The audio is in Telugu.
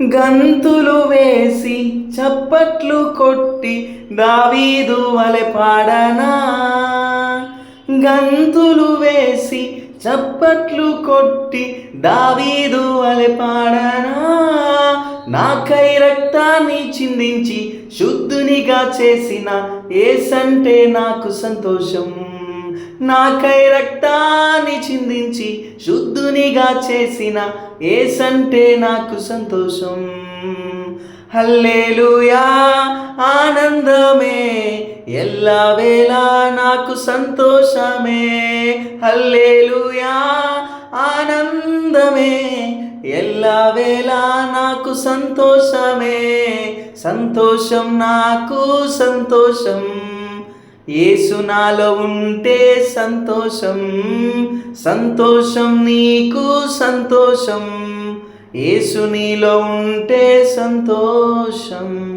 గంతులు వేసి చప్పట్లు కొట్టి దావీదు వలె పాడనా? గంతులు వేసి చప్పట్లు కొట్టి దావీదు వలె పాడనా? నాకై రక్తాన్ని చిందించి శుద్ధునిగా చేసిన ఏసంటే నాకు సంతోషం. నాకై రక్తాన్ని చిందించి శుద్ధునిగా చేసిన ఏసంటే నాకు సంతోషం. హల్లేలుయా ఆనందమే ఎల్లవేళ నాకు సంతోషమే. హల్లేలుయా ఆనందమే ఎల్లవేళ నాకు సంతోషమే. సంతోషం నాకు సంతోషం. ఏసునాలో నాలో ఉంటే సంతోషం సంతోషం నీకు సంతోషం. ఏసు నీలో ఉంటే సంతోషం.